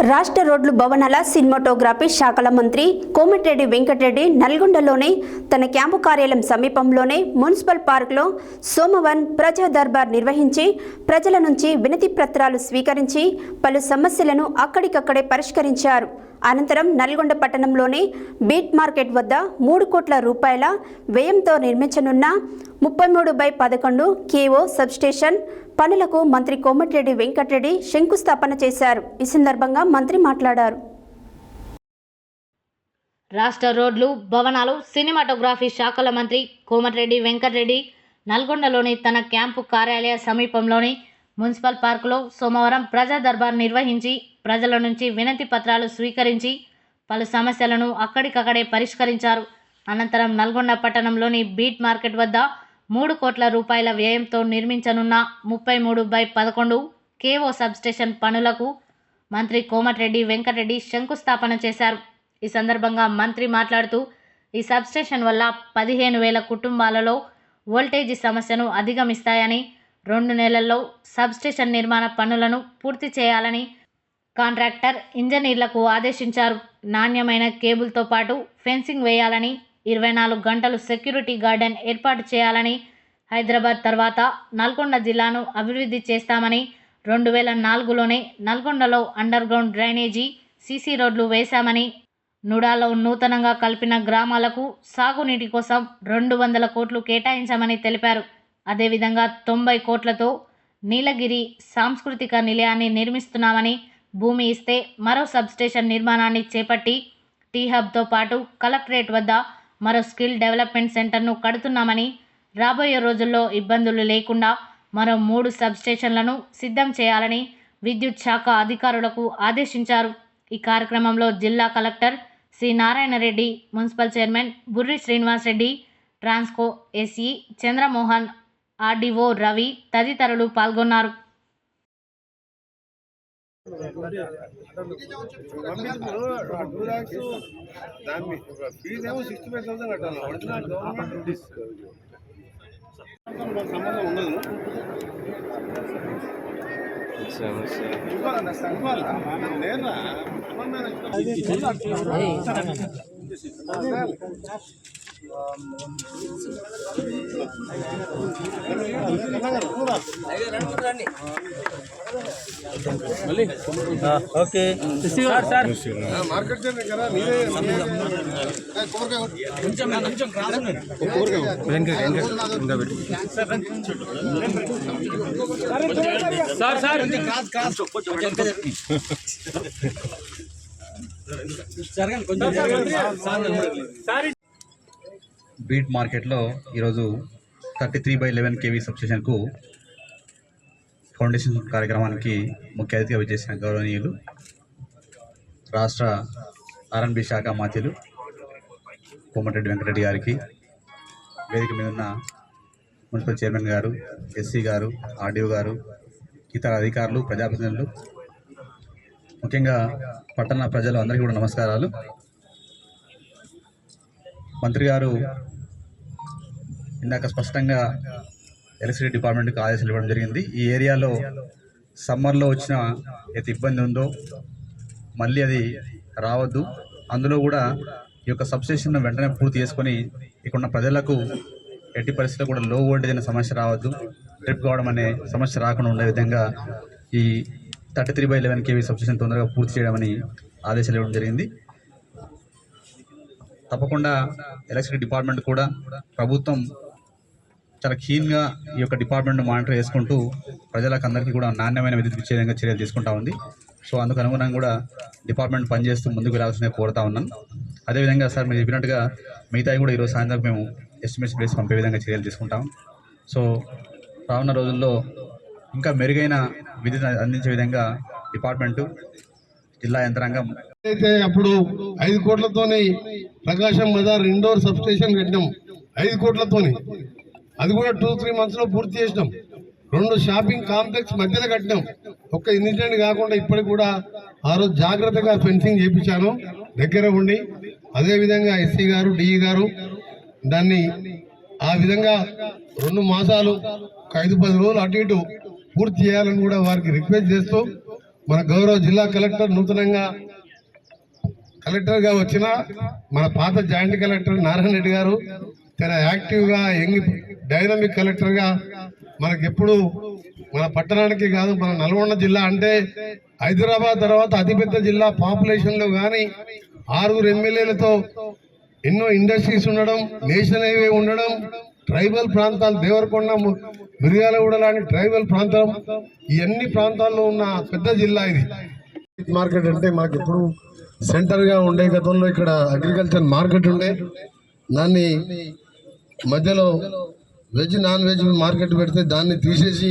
రాష్ట్ర రోడ్లు భవనాల సినిమాటోగ్రఫీ శాఖల మంత్రి కోమటిరెడ్డి వెంకటరెడ్డి నల్గొండలోని తన క్యాంపు కార్యాలయం సమీపంలోనే మున్సిపల్ పార్కులో సోమవన్ ప్రజా దర్బార్ నిర్వహించి ప్రజల నుంచి వినతి పత్రాలు స్వీకరించి పలు సమస్యలను అక్కడికక్కడే పరిష్కరించారు. అనంతరం నల్గొండ పట్టణంలోని బీట్ మార్కెట్ వద్ద మూడు కోట్ల రూపాయల వ్యయంతో నిర్మించనున్న ముప్పై మూడు బై పదకొండు కేఓ సబ్స్టేషన్ పనులకు మంత్రి కోమటిరెడ్డి వెంకటరెడ్డి శంకుస్థాపన చేశారు. ఈ సందర్భంగా మంత్రి మాట్లాడారు. రాష్ట్ర రోడ్లు భవనాలు సినిమాటోగ్రఫీ శాఖల మంత్రి కోమటిరెడ్డి వెంకటరెడ్డి నల్గొండలోని తన క్యాంపు కార్యాలయ సమీపంలోని మున్సిపల్ పార్కులో సోమవారం ప్రజా దర్బార్ నిర్వహించి ప్రజల నుంచి వినతి పత్రాలు స్వీకరించి పలు సమస్యలను అక్కడికక్కడే పరిష్కరించారు. అనంతరం నల్గొండ పట్టణంలోని బీట్ మార్కెట్ వద్ద మూడు కోట్ల రూపాయల వ్యయంతో నిర్మించనున్న ముప్పై మూడు బై పదకొండు కేఓ సబ్స్టేషన్ పనులకు మంత్రి కోమటిరెడ్డి వెంకటరెడ్డి శంకుస్థాపన చేశారు. ఈ సందర్భంగా మంత్రి మాట్లాడుతూ ఈ సబ్స్టేషన్ వల్ల పదిహేను వేల కుటుంబాలలో వోల్టేజీ సమస్యను అధిగమిస్తాయని రెండు నెలల్లో సబ్స్టేషన్ నిర్మాణ పనులను పూర్తి చేయాలని కాంట్రాక్టర్ ఇంజనీర్లకు ఆదేశించారు. నాణ్యమైన కేబుల్తో పాటు ఫెన్సింగ్ వేయాలని ఇరవై నాలుగు గంటలు సెక్యూరిటీ గార్డెన్ ఏర్పాటు చేయాలని హైదరాబాద్ తర్వాత నల్గొండ జిల్లాను అభివృద్ధి చేస్తామని రెండు వేల నాలుగులోనే నల్గొండలో అండర్ గ్రౌండ్ డ్రైనేజీ సీసీ రోడ్లు వేశామని నుడాలో నూతనంగా కలిపిన గ్రామాలకు సాగునీటి కోసం రెండు వందల కోట్లు కేటాయించామని తెలిపారు. అదేవిధంగా తొంభై కోట్లతో నీలగిరి సాంస్కృతిక నిలయాన్ని నిర్మిస్తున్నామని భూమి ఇస్తే మరో సబ్స్టేషన్ నిర్మాణాన్ని చేపట్టి టీ హబ్తో పాటు కలెక్టరేట్ వద్ద మరో స్కిల్ డెవలప్మెంట్ సెంటర్ను కడుతున్నామని రాబోయే రోజుల్లో ఇబ్బందులు లేకుండా మరో మూడు సబ్స్టేషన్లను సిద్ధం చేయాలని విద్యుత్ శాఖ అధికారులకు ఆదేశించారు. ఈ కార్యక్రమంలో జిల్లా collector C Narayana Reddy municipal chairman Burri Srinivas Reddy Transco SE Chandramohan RDO Ravi తదితరులు పాల్గొన్నారు. సంబంధం ఉండదు ఇవ్వాలి నేనా ఓకే మార్కెట్ చేయలేదు కదా మీరే సార్ సార్ బీట్ మార్కెట్లో ఈరోజు thirty three by eleven KV సబ్స్టేషన్కు foundation కార్యక్రమానికి ముఖ్య అతిథిగా విచ్చేసిన గౌరవనీయులు రాష్ట్ర ఆర్ఎన్బి శాఖ మాత్యులు కోమటిరెడ్డి వెంకటరెడ్డి గారికి వేదిక మీద ఉన్న మున్సిపల్ చైర్మన్ గారు ఎస్సీ గారు ఆర్డీఓ గారు ఇతర అధికారులు ప్రజాప్రతినిధులు ముఖ్యంగా పట్టణ ప్రజలు అందరికీ కూడా నమస్కారాలు. మంత్రి గారు ఇందాక స్పష్టంగా ఎలక్ట్రిసిటీ డిపార్ట్మెంట్కి ఆదేశాలు ఇవ్వడం జరిగింది. ఈ ఏరియాలో సమ్మర్లో వచ్చిన అయితే ఇబ్బంది ఉందో మళ్ళీ అది రావద్దు. అందులో కూడా ఈ యొక్క సబ్స్టేషన్ వెంటనే పూర్తి చేసుకొని ఇక్కడున్న ప్రజలకు ఎట్టి పరిస్థితుల్లో కూడా లో వోల్టేజ్ అనే సమస్య రావద్దు. ట్రిప్ కావడం అనే సమస్య రాకుండా ఉండే విధంగా ఈ thirty three by eleven KV substation తొందరగా పూర్తి చేయడమని ఆదేశాలు ఇవ్వడం జరిగింది. తప్పకుండా ఎలక్ట్రిసిటీ డిపార్ట్మెంట్ కూడా ప్రభుత్వం చాలా కీన్గా ఈ యొక్క డిపార్ట్మెంట్ మానిటర్ చేసుకుంటూ ప్రజలకు అందరికీ కూడా నాణ్యమైన విద్యుత్ ఇచ్చే విధంగా చర్యలు తీసుకుంటా ఉంది. సో అందుకు అనుగుణంగా కూడా డిపార్ట్మెంట్ పనిచేస్తూ ముందుకు వెళ్ళాల్సిన కోరుతా ఉన్నాను అదేవిధంగా సార్ మీరు చెప్పినట్టుగా మిగతాయి కూడా ఈరోజు సాయంత్రం మేము ఎస్టిమేషన్ ప్లేస్ పంపే విధంగా చర్యలు తీసుకుంటాం. సో రానున్న రోజుల్లో ఇంకా మెరుగైన విద్యుత్ అందించే విధంగా డిపార్ట్మెంటు జిల్లా యంత్రాంగం అయితే అప్పుడు ఐదు కోట్లతోని Prakasam Bazar indoor substation కట్టినాం ఐదు కోట్లతోని. అది కూడా టూ త్రీ మంత్స్లో పూర్తి చేసినాం. రెండు షాపింగ్ కాంప్లెక్స్ మధ్యలో కట్టినాం. ఒక్క ఇన్సిడెంట్ కాకుండా ఇప్పటికి కూడా ఆ రోజు జాగ్రత్తగా ఫెన్సింగ్ చేయించాను దగ్గర ఉండి అదే విధంగా ఎస్సీ గారు డిఈ గారు దాన్ని ఆ విధంగా రెండు మాసాలు ఒక ఐదు పది రోజులు అటు ఇటు పూర్తి చేయాలని కూడా వారికి రిక్వెస్ట్ చేస్తూ మన గౌరవ జిల్లా కలెక్టర్ నూతనంగా కలెక్టర్గా వచ్చిన మన పాత జాయింట్ కలెక్టర్ నారాయణ రెడ్డి గారు చాలా యాక్టివ్గా యంగ్ డైనమిక్ కలెక్టర్గా మనకి ఎప్పుడు మన పట్టణానికి కాదు మన నల్గొండ జిల్లా అంటే హైదరాబాద్ తర్వాత అతిపెద్ద జిల్లా పాపులేషన్లో కానీ ఆరుగురు ఎమ్మెల్యేలతో ఎన్నో ఇండస్ట్రీస్ ఉండడం నేషనల్ హైవే ఉండడం ట్రైబల్ ప్రాంతాలు దేవరకొండ మిర్యాలగూడ లాంటి ట్రైబల్ ప్రాంతం ఇవన్నీ ప్రాంతాల్లో ఉన్న పెద్ద జిల్లా ఇది. మార్కెట్ అంటే మాకు ఎప్పుడు సెంటర్గా ఉండే గతంలో ఇక్కడ అగ్రికల్చర్ మార్కెట్ ఉండే. దాన్ని మధ్యలో వెజ్ నాన్ వెజ్ మార్కెట్ పెడితే దాన్ని తీసేసి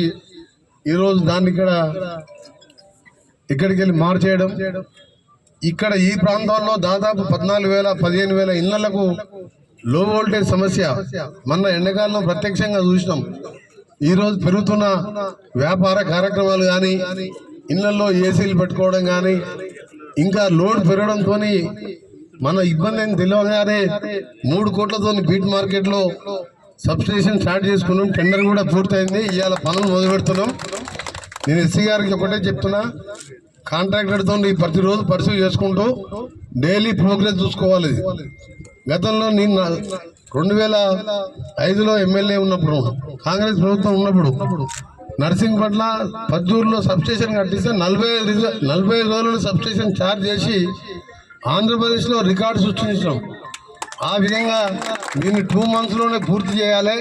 ఈరోజు దాన్ని ఇక్కడ ఇక్కడికి వెళ్ళి మార్చేయడం. ఇక్కడ ఈ ప్రాంతంలో దాదాపు పద్నాలుగు వేల పదిహేను వేల ఇళ్ళకు లో వోల్టేజ్ సమస్య. మొన్న ఎండాకాలంలో ప్రత్యక్షంగా చూసినాం. ఈరోజు పెరుగుతున్న వ్యాపార కార్యక్రమాలు కానీ ఇళ్ళలో ఏసీలు పెట్టుకోవడం కానీ ఇంకా లోడ్ పెరగడంతో మన ఇబ్బంది ఏం తెలియగానే మూడు కోట్లతో బీట్ మార్కెట్లో సబ్స్టేషన్ స్టార్ట్ చేసుకున్నాం. టెండర్ కూడా పూర్తయింది. ఇవాళ పనులు మొదలు పెడుతున్నాం నేను ఎస్సీ గారికి ఒకటే చెప్తున్నా. కాంట్రాక్టర్తో ప్రతిరోజు పరిశీలి చేసుకుంటూ డైలీ ప్రోగ్రెస్ చూసుకోవాలి. గతంలో నేను రెండు వేల ఐదులో ఎమ్మెల్యే ఉన్నప్పుడు కాంగ్రెస్ ప్రభుత్వం ఉన్నప్పుడు నర్సింగ్ పట్ల పద్దూరులో సబ్స్టేషన్ కట్టిస్తే నలభై ఐదు నలభై ఐదు రోజులు సబ్స్టేషన్ ఛార్జ్ చేసి ఆంధ్రప్రదేశ్లో రికార్డు సృష్టించడం ఆ విధంగా దీన్ని టూ మంత్స్లోనే పూర్తి చేయాలి.